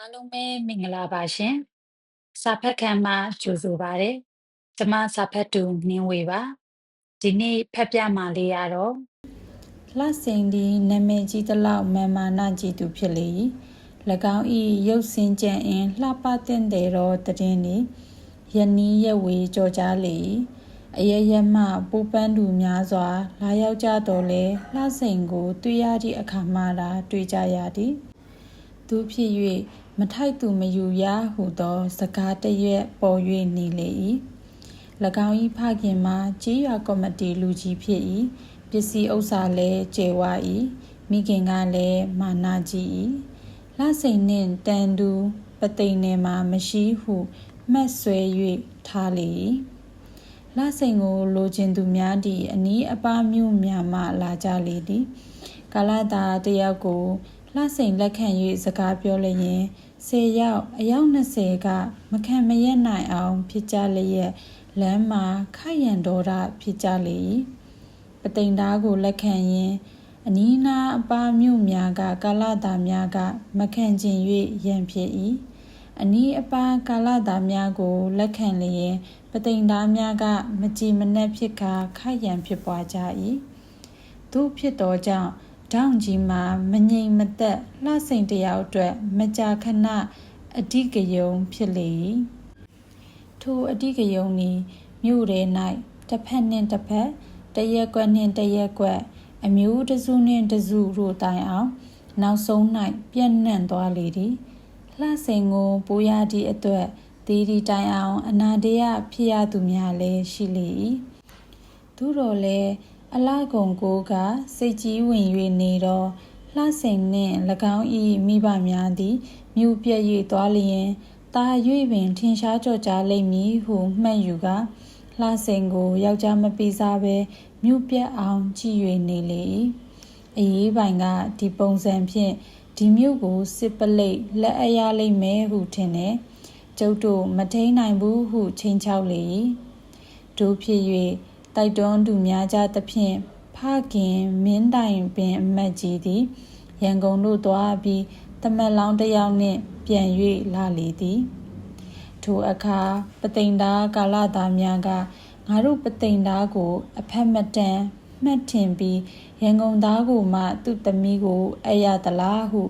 အားလုံးပဲမင်္ဂလာပါရှင်။စာဖတ်ခန်းမှာကြိုဆိုပါရစေ။ကျွန်မစာဖတ်သူနင်းဝေပါ။ဒီနေ့ဖတ်ပြမှာလေးရတော့လှစိန်သည်နာမည်ကြီးသလောက်မာမာနကြီးသူဖြစ်လေ၏၎င်း၏ရုပ်စင်ကြံအင်လှပတဲ့တဲ့သောတည်င်းသည်ယနီးရဝေကြော်ကြားလေ၏အရရမှပူပန်းသူများစွာ လာရောက်ကြတော်လဲလှစိန်ကို တွေ့ရသည့်အခါမှသာတွေ့ကြရသည်သူဖြစ်၍ မထိုက်သူမယူရဟုသောစကားတရက်ပေါ်၍နေလေ၏၎င်း၏ဖခင်မှာကြေးရွာကော်မတီလူကြီးဖြစ်၏ပစ္စည်းဥစ္စာလည်းကျေဝ၏မိခင်ကလည်းမာနာကြီး၏လှစိန်နှင့်တန်သူပသိမ်နယ်မှာမရှိဟုမှတ်ဆွဲ၍ထားလေ၏လှစိန်ကိုလိုချင်သူများသည့်အနီးအပါးမြို့များမှလာကြလေသည်ကာလတာတယောက်ကို လှစိန်လက်ခံ၍စကားပြောလျင်10ယောက်အယောက်20ကမခံမရက်နိုင်အောင်ဖြစ်ကြလျက်လမ်းမှာခိုက်ရန်တော်တာဖြစ်ကြလေ၏ပသိမ်သားကိုလက်ခံရင်းအနီးနားအပါမြို့များကကာလတာများကမခံကျင်၍ရန်ဖြစ်၏အနီးအပါကာလတာများကိုလက်ခံလျင်ပသိမ်သားများကမကြည်မနှက်ဖြစ်ကာခိုက်ရန်ဖြစ်ပွားကြ၏သူဖြစ်သောကြောင့် ဒေါန့်ကြီးမှာမငြိမ်မသက်လှစိန်တယောက်အတွက်မကြာခဏအဓိကယုံဖြစ်လေ၏ထိုအဓိကယုံသည်မြို့ရဲ၌တစ်ဖက်နှင့်တစ်ဖက်တရက်ကွက်နှင့်တရက်ကွက်အမျိုးတစုနှင့်တစုတို့တိုင်အောင် နောက်ဆုံး၌ပြန့်နှံ့သွားလေသည်လှစိန်ကိုပိုးရသည့်အတွက်ဒီဒီတိုင်အောင် အနာတရဖြစ်ရသူများလည်းရှိလေ၏သူတော်လည်း အလကုံကိုကစိတ်ကြီးဝင်၍နေတော့လှစိန်နှင့်၎င်း၏မိဘများသည်မြူပြည့်၍သွားလျင်တာ၍ပင်ထင်ရှားကြော်ကြားလိမ့်မည်ဟုမှတ်ယူကလှစိန်ကိုယောက်ျားမပေးစားဘဲမြူပြက်အောင်ကြည့်၍နေလေ၏အရေးပိုင်ကဒီပုံစံဖြင့်ဒီမြို့ကိုစစ်ပလိတ်လက်အရလိမ့်မယ်ဟုထင်တယ်ကျုပ်တို့မထိန်နိုင်ဘူးဟုချိန်ချောက်လေ၏တို့ဖြစ်၍ တိုက်တွန်းသူများကြသဖြင့်ဖခင်မင်းတိုင်ပင်အမတ်ကြီးသည်ရန်ကုန်တို့သွားပြီးတမက်လောင်းတယောက်နှင့်ပြန်၍လာလေသည်ထိုအခါပသိမ်သားကာလသားများကငါတို့ပသိမ်သားကို အဖက်မတန်မှတ်ထင်ပြီးရန်ကုန်သားကိုမှ သူ့သမီးကိုအယသလားဟု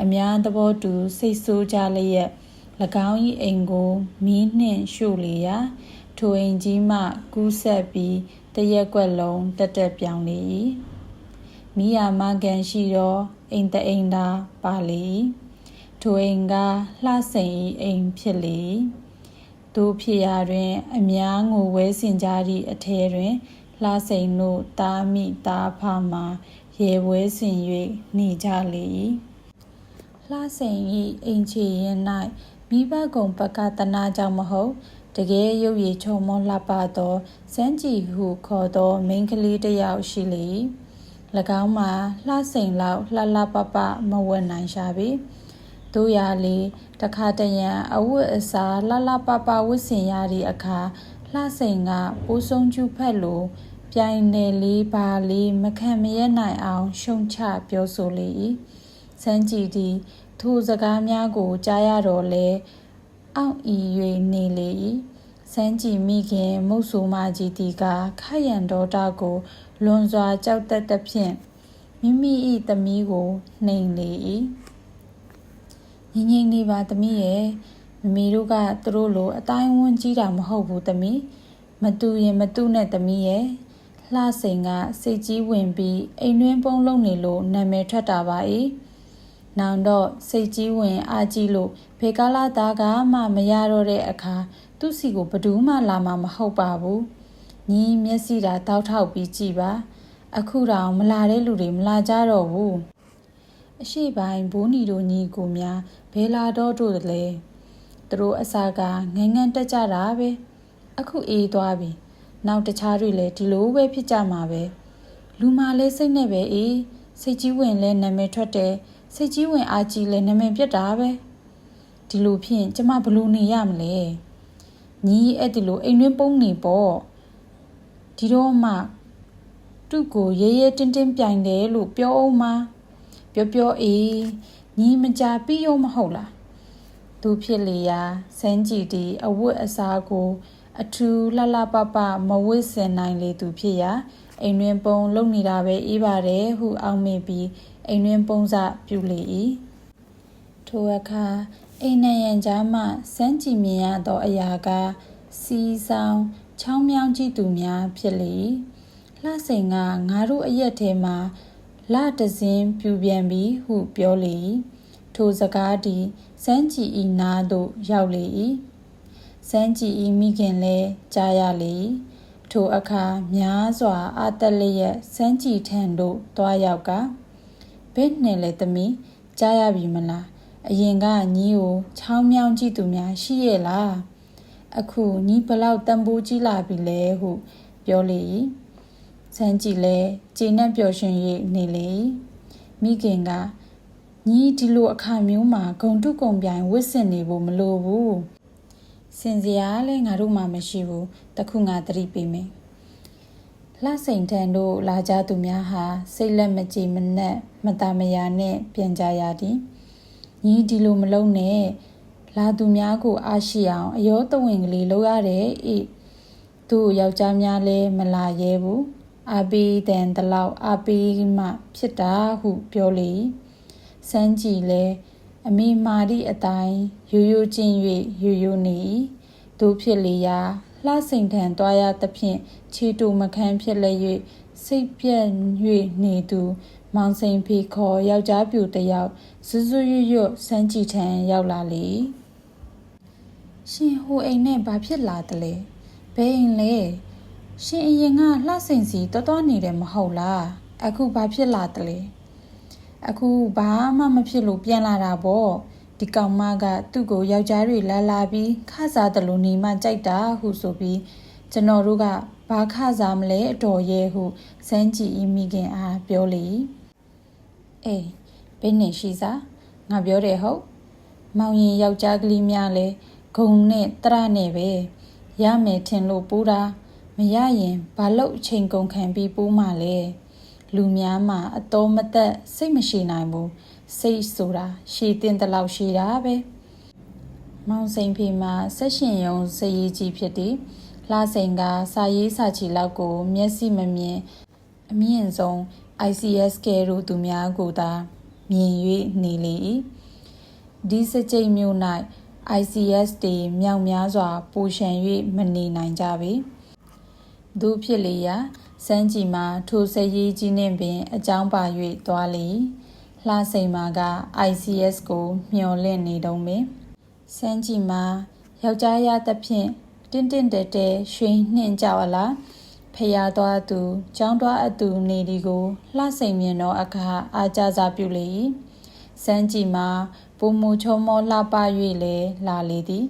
အများသဘောတူစိတ်ဆိုးကြလျက်၎င်း၏အိမ်ကိုမီးနှင့်ရှို့လေရာ ထိုအိမ်ကြီးမှ ကူးဆက်ပြီးတရက်ကွက်လုံးတက်တက်ပြောင်းလေ၏မိယာမကန်ရှိသောအိမ်တအိမ်သာပါလေ၏ထိုအိမ်ကလှစိန်၏အိမ်ဖြစ်လေ၏တို့ဖြစ်ရာတွင် အများငိုဝဲစင်ကြသည့်အထဲတွင်လှစိန်တို့တားမိတားဖမှရေဝဲစင်၍နေကြလေ၏လှစိန်၏အိမ်ချေရင်၌မိဘကုံပကတနာကြောင့်မဟုတ် တကယ်ရုပ်ရည်ချုံမောလှပသောစန်းကြည်ဟုခေါ်သောမိန်းကလေးတစ်ယောက်ရှိလေ၎င်းမှာလှစိန်လောက်လှလှပပမဝတ်နိုင်ရှာပြီတို့ရလေတခါတရံအဝတ်အစားလှလှပပဝတ်ဆင်ရသည့်အခါလှစိန်ကပိုးဆုံးကျူဖက်လိုပြိုင်နယ်လေးပါလေးမခံမရနိုင်အောင် ရှုံချပြောဆိုလေ၏စန်းကြည်သည်ထိုစကားများကိုကြားရတော့လဲ အောင့်ဤ၍နေလေ၏စန်းကြည်မိခင်မုတ်ဆိုးမကြီးတီကခရံတော်တာကို လွန်စွာကြောက်တက်သဖြင့်မိမိ၏သမီးကိုနှိမ်လေ၏ငြိမ်ငြိမ်နေပါသမီးရဲ့မမီတို့ကသူတို့လိုအတိုင်းဝန်းကြီးတာမဟုတ်ဘူးသမီးမတူရင်မတူနဲ့သမီးရဲ့လှစိန်ကစိတ်ကြီးဝင်ပြီးအိမ်တွင်းပုံလုံးနေလို့နာမည်ထွက်တာပါ၏ နောင်တော့စိတ်ကြီးဝင်အားကြီးလို့ဖေကားလာသားကမှမရတော့တဲ့အခါသူ့စီကိုဘယ်သူမှလာမှာမဟုတ်ပါဘူးညီမျက်စိသာတောက်ထောက်ပြီးကြည်ပါ အခုတောင်မလာတဲ့လူတွေမလာကြတော့ဘူးအရှိပိုင်းဘိုးနီတို့ညီကိုများဘဲလာတော့တို့လေသူတို့အစာကငငန်းတက်ကြတာပဲအခုအေးသွားပြီနောက်တခြားတွေလည်းဒီလိုပဲဖြစ်ကြမှာပဲလူမာလဲစိတ်နဲ့ပဲအေးစိတ်ကြီးဝင်လဲနာမည်ထွက်တယ် စိတ်ကြီးဝင်အားကြီးလဲနာမည်ပြတ်တာပဲဒီလိုဖြင့်ကျမဘလို့နေရမလဲညီအဲ့ဒီလိုအိမ်တွင်းပုံနေပေါ့ဒီတော့မှသူ့ကိုရဲရဲတင်းတင်းပြိုင်တယ်လို့ပြောအောင်မပြောပြောအေးညီမကြပြီးရောမဟုတ်လားသူဖြစ်လေရာစန်းကြည်တီအဝတ်အစားကို အထူးလှလှပပမဝတ်ဆင်နိုင်လေသူဖြစ်ရာအိမ်တွင်ပုံလုံနေတာပဲအေးပါတယ်ဟုအောက်မေ့ပြီး အိမ်တွင်ပုံစပြုလေ၏ထိုအခါအိမ်နံရံကြားမှစမ်းကြည့်မြင်ရသောအရာကစီဆောင်ချောင်းမြောင်းကြည့်သူများဖြစ်လေ၏လှစိန်ကငါတို့အရက်ထဲမှာလတစင်းပြူပြန်ပြီးဟုပြောလေ၏ထိုစကားသည်စမ်းကြည့်ဤနာသို့ရောက်လေ၏စမ်းကြည့်ဤမိခင်လည်းကြားရလေ၏ထိုအခါများစွာအာတက်လျက်စမ်းကြည့်ထံသို့တွားရောက်က ဘယ်နဲ့လဲသမီးကြားရပြီမလားအရင်ကညီကိုချောင်းမြောင်းကြည့်သူများရှိရဲ့လားအခုညီဘလောက်တန်ဖိုးကြီးလာပြီလဲဟုပြောလေ၏စမ်းကြည့်လဲကျေနပ်ပျော်ရွှင်၍နေလေ၏မိခင်ကညီဒီလိုအခါမျိုးမှာဂုံတုကုံပြိုင်ဝစ်စင်နေဖို့မလိုဘူးစင်စရာလည်းငါတို့မှမရှိဘူးတခုငါသတိပေးမယ် လှစိန်ထန်တို့လာကြသူများဟာစိတ်လက်မကြည်မနှက်မตาမယာနဲ့ပြန်ကြရသည်ညီဒီလိုမလုံးနဲ့လာသူများကိုအားရှိအောင်အယောတဝင်ကလေးလုပ်ရတယ်ဤသူ့ယောက်ျားများလည်းမလာရဲဘူးအာပီတန်တလောက်အာပီမှဖြစ်တာဟုပြောလေစမ်းကြည့်လဲအမိမာရီအတိုင်းရိုးရိုးချင်း၍ရိုးရိုးနေသူဖြစ်လေရာ လှစိန်ထန်တွားရသဖြင့်ခြေတူမခန်းဖြစ်လည်း၍စိတ်ပြက်၍နေသူ မောင်စိန်ဖေခေါ်ယောက်ျားပြူတယောက်စွစွရွရွစမ်းကြည့်ထန်ရောက်လာလေရှင်ဟိုအိမ်နဲ့ဘာဖြစ်လာတလဲဘယ်အိမ်လဲရှင်အရင်ကလှစိန်စီတော်တော်နေတယ်မဟုတ်လားအခုဘာဖြစ်လာတလဲအခုဘာမှမဖြစ်လို့ပြန်လာတာပေါ့ ဒီကောင်မကသူ့ကိုယောက်ျားတွေလာလာပြီးခစားတယ်လို့နေမှကြိုက်တာဟုဆိုပြီးကျွန်တော်တို့ကဘာခစားမလဲအတော်ရဲဟုစမ်းကြည့်ဤမိခင်အားပြောလေအေးဘယ်နဲ့ရှိစားငါပြောတယ်ဟုတ်မောင်ရင်ယောက်ျားကလေးများလဲဂုံနဲ့တရနဲ့ပဲရမယ်ထင်လို့ပူတာမရရင်ဘာလို့အချိန်ကုန်ခံပြီးပူးမှလဲလူများမှာအတော်မသက်စိတ်မရှိနိုင်ဘူး စိတ်ဆိုတာရှည်တင်တလောက်ရှိတာပဲမောင်စိန်ဖေမှာဆက်ရှင်ယုံစရေးကြီးဖြစ်သည်လှစိန်ကစာရေးစာချီလောက်ကို မျက်စိမမြင်အမြင့်ဆုံး ICS ကဲတို့သူများကိုသာမြင်၍နေလေ၏ဒီစကြိမ်မြို့၌ ICS တွေမြောက်များစွာပူရှံ၍မနေနိုင်ကြပေသူဖြစ်လေရာစမ်းကြည်မှာထိုစရေးကြီးနှင့်ပင် အကြောင်းပါ၍သွားလေ လှစိန်မာက ICS ကို မျှော်လင့်နေတုံးပင်စမ်းကြည်မှာယောက်ျားရသဖြင့်တင့်တင့်တဲတဲရွှင်နှင့်ကြောက်လားဖျားသွားသူចောင်းသွားအသူနေဒီကိုလှစိန်မြင်သောအခါအားကြစားပြုလေ၏စမ်းကြည်မှာပုံမူချုံမောလှပ၍လေလာလေသည်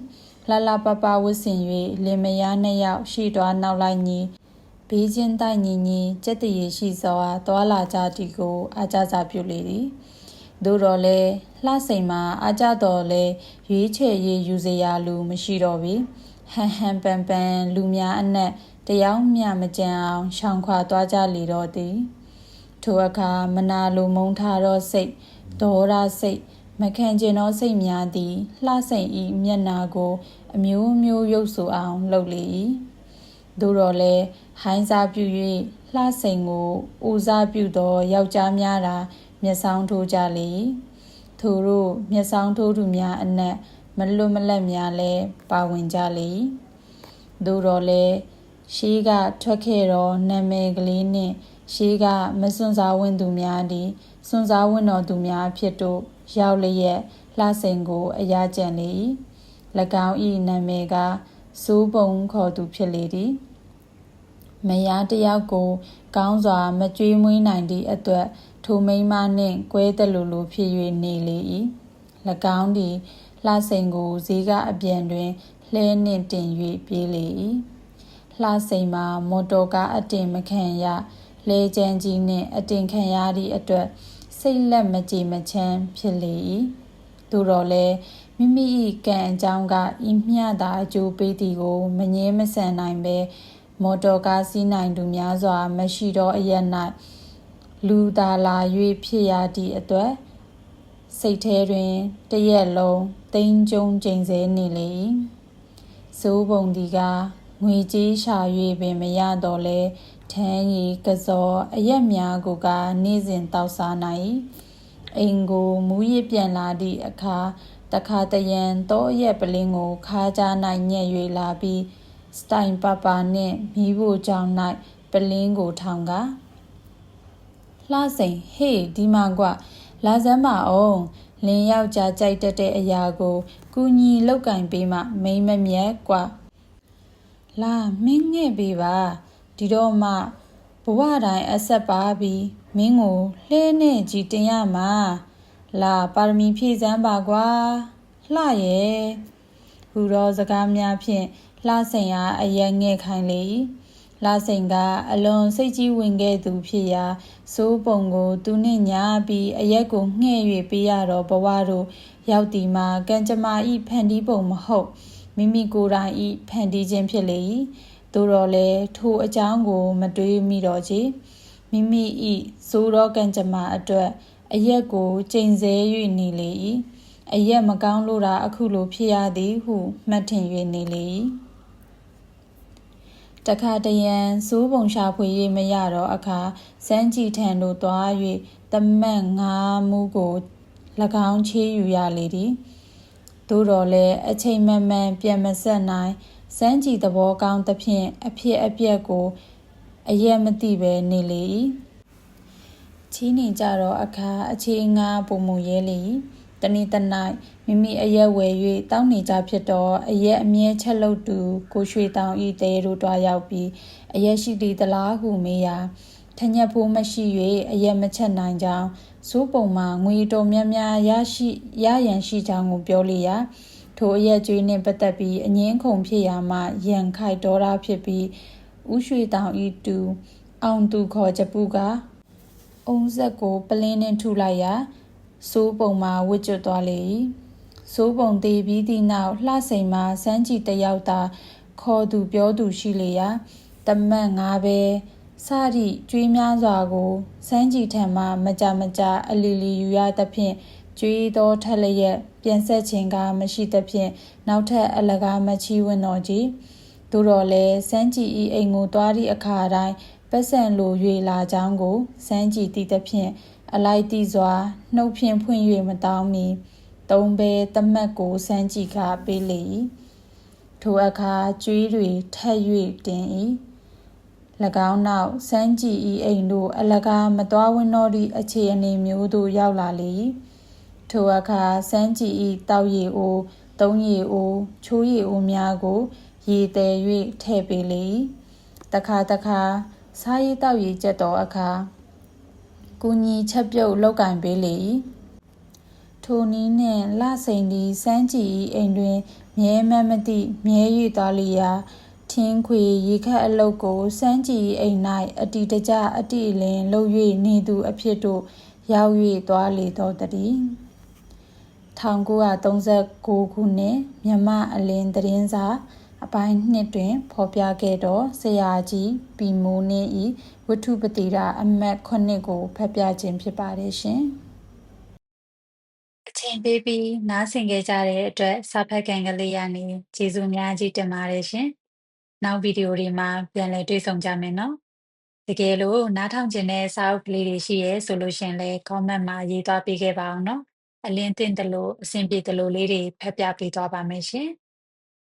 လှလှပပဝတ်ဆင်၍လင်မယားနှစ်ယောက်ရှိသွားနောက်လိုက်ညီ ဘေးချင်းတိုက်ညီညီစက်တရေရှိစွာသွာလာကြသည်ကိုအားကြစားပြုလေသည်သို့တော်လဲလှစိန်မှာအားကြတော်လဲရွေးချယ်ရေးယူစရာလူမရှိတော့ပြီဟန်ဟန်ပန်ပန်လူများအနက်တယောက်မျှမကြံအောင်ရှောင်ခွာသွားကြလေတော့သည်ထိုအခါမနာလိုမုန်းထားသောစိတ်ဒေါရစိတ်မခံကျင်သောစိတ်များသည်လှစိန်ဤမျက်နာကို အမျိုးမျိုးရုပ်ဆိုအောင်လုပ်လေ၏ သို့တော်လဲဟိုင်းစားပြု၍လှစိန်ကိုဦးစားပြုသောယောက်ျားများသာမျက်စောင်းထိုးကြလေ၏ထိုတို့မျက်စောင်းထိုးသူများအနက်မလွတ်မလပ်များလည်းပါဝင်ကြလေ၏သို့တော်လဲရှေးကထွက်ခဲ့သောနာမည်ကလေးနှင့်ရှေးကမစွန့်စားဝင်သူများသည်စွန့်စားဝင်တော်သူများဖြစ်တို့ရောက်လျက်လှစိန်ကိုအရာကျန်လေ၏၎င်း၏နာမည်က စိုးပုံခေါ်သူဖြစ်လေသည်မယားတယောက်ကို ကောင်းစွာမကြွေးမွေးနိုင်သည့်အတွက်ထိုမိန်းမနှင့်ကွဲတလူလူဖြစ်၍နေလေ၏၎င်းသည်လှစိန်ကိုဈေးကအပြန်တွင်လှဲနှင့်တင်၍ပြေးလေ၏လှစိန်မှာမော်တော်ကားအတင်မခံရလဲကျန်းကြီးနှင့်အတင်ခံရသည့်အတွက်စိတ်လက်မကြည်မချမ်းဖြစ်လေ၏သို့တော်လည်း မိမိ၏ကံအကြောင်းကဤမျှသာအကျိုးပေးသည်ကို မငြင်းမဆန်နိုင်ပဲမော်တော်ကားစီးနိုင်သူများစွာ မရှိသောအရ၌လူသာလာ၍ဖြစ်ရသည့်အတွက်စိတ်ထဲတွင်တရက်လုံးတိမ်ကျုံကျိန်ဆဲနေလေ၏ဇိုးပုံဒီကငွေကြေးရှာ၍ပင်မရတော့လဲထမ်းရီကစောအရက်များကိုက နေ့စဉ်တောက်စားနိုင်၏အိမ်ကိုမူရစ်ပြန်လာသည့်အခါ တခါတရံတောအရက်ပလင်းကိုခါးကြား၌ညက်၍လာပြီးစတိုင်ပပါနှင့်မိဖို့ကြောင့်၌ပလင်းကိုထောင်ကလှစိန်ဟေးဒီမှာကွလာစမ်းပါအောင်လင်းယောက်ျားကြိုက်တတ်တဲ့အရာကိုကူညီလောက်ကင်ပေးမှမိမ့်မမြတ်ကွလာမင်းငဲ့ပေးပါဒီတော့မှဘဝတိုင်းအဆက်ပါပြီးမင်းကိုလှဲနဲ့ကြည်တင်ရမှာ လာပါရမီဖြည့်စမ်းပါကွာလှရဲ့ဟူသောစကားများဖြင့်လှစိန်အားအယက်ငဲ့ခိုင်းလေ၏လာစိန်ကအလွန်စိတ်ကြီးဝင်ခဲ့သူဖြစ်ရာစိုးပုံကို သူနှင့်ညာပြီးအရက်ကိုငှဲ့၍ပေးရတော့ဘဝတို့ရောက်ဒီမှာကံကြမ္မာဤဖန်တီးပုံမဟုတ်မိမိကိုယ်တိုင်ဤဖန်တီးခြင်းဖြစ်လေ၏သို့တော်လည်းထိုအကြောင်းကို မတွေးမိတော့ချေမိမိဤစိုးသောကံကြမ္မာအတွက် အရက်ကိုကျိန်ဆဲ၍နေလေ၏အရက်မကောင်းလို့တာအခုလိုဖြစ်ရသည်ဟုမှတ်ထင်၍နေလေ၏တခါတရံစိုးပုံရှာဖွေ၍မရတော့အခါစမ်းကြည်ထံသို့သွား၍တမတ်ငါးမူကို၎င်းချေးယူရလေသည်သို့တော်လည်းအချိန်မမှန်ပြန်မဆက်နိုင်စမ်းကြည်သဘောကောင်းသဖြင့်အဖြစ်အပျက်ကိုအရက်မသိပဲနေလေ၏ ချီးနေကြတော့အခါအခြေငါပုံမူရဲလေ၏တနေ့တနိုင်မိမိအရက်ဝယ်၍တောင်းနေကြဖြစ်တော့အရက်အမြဲချက်လုတ်သူကိုရွှေတောင်ဤတဲတို့တွားရောက်ပြီးအရက်ရှိသည်တလားဟုမေးရာထညက်ဖိုးမရှိ၍အရက်မချက်နိုင်ကြောင်းဇိုးပုံမှာငွေတော်များများရရှိရရန်ရှိကြောင်းကိုပြောလေရာထိုအရက်ကျွေးနှင့်ပတ်သက်ပြီးအငင်းခုန်ဖြစ်ရာမှရန်ခိုက်တော်တာဖြစ်ပြီးဥရွှေတောင်ဤတူအောင်သူခေါ်ချပူက အုံဆက်ကိုပလင်းနှင့်ထုလိုက်ရာစိုးပုံမှာဝစ်ကျွတ်သွားလေ၏စိုးပုံသေးပြီးသည့်နောက်လှစိန်မှာစမ်းကြည့်တယောက်သာခေါ်သူပြောသူရှိလေရာတမတ်ငါပဲစသည့်ကျွေးများစွာကိုစမ်းကြည့်ထံမှမကြမကြအလီလီယူရသဖြင့်ကျွေးသောထက်လျက်ပြန်ဆက်ခြင်းကမရှိသဖြင့်နောက်ထပ်အလကားမချီးဝန်းတော်ကြီးသို့တော်လည်းစမ်းကြည့်ဤအိမ်ကိုသွားသည့်အခါတိုင်း ပတ်စံလို၍လာကြောင်းကိုစမ်းကြည့်သည့်သဖြင့်အလိုက်တီစွာနှုတ်ဖြင့်ဖွင့်၍မတောင်းမီသုံးဘဲတမတ်ကိုစမ်းကြည့်ကပေးလေ၏ထိုအခါကျွေးတွေထက်၍တင်၏၎င်းနောက်စမ်းကြည့်ဤအိမ်တို့အလကားမတော်ဝင်းတော်သည့်အခြေအနေမျိုးသို့ရောက်လာလေ၏ထိုအခါစမ်းကြည့်ဤတောက်ရည်အိုးသုံးရည်အိုးချိုးရည်အိုးများကိုရေတဲ၍ထည့်ပေးလေ၏တခါတခါ စားရည်တောက်ရည်ကျက်တော်အခါကူညီချက်ပြုတ်လောက်ကင်ပေးလေ၏ထိုနည်းနှင့်လစိန်သည်စမ်းကြည်၏အိမ်တွင်မြဲမမသိမြဲ၍သွားလျာထင်းခွေရေခတ်အလုတ်ကိုစမ်းကြည်အိမ်၌အတီတကြအတီလင်လှုပ်၍နေသူအဖြစ်တို့ရောက်၍သွားလေသောတည်း1939ခုနှစ်မြမအလင်းသတင်းစာ အပိုင်းနှစ်တွင် ဖော်ပြခဲ့သောဆရာကြီးပီမိုးနှင်းဤဝတ္ထုပတိရာအမတ်9ကိုဖတ်ပြခြင်းဖြစ်ပါတယ်ရှင်။အချိန်ပေးပြီးနားဆင်ခဲ့ကြတဲ့အတွက်စာဖတ်ကန်ကလေးရနေကျေးဇူးများကြီးတင်ပါတယ်ရှင်။နောက်ဗီဒီယိုတွေမှာပြန်လည်တွေ့ဆုံကြမယ်နော်။တကယ်လို့နားထောင်ခြင်းနဲ့စာအုပ်ကလေးတွေရှိရဲဆိုလို့ရှင်လဲ comment မှာရေးသွားပေးခဲ့ပါအောင်နော်။အလင်းတင်တယ်လို့အဆင်ပြေတယ်လို့လေးတွေဖတ်ပြပေးသွားပါမယ်ရှင်။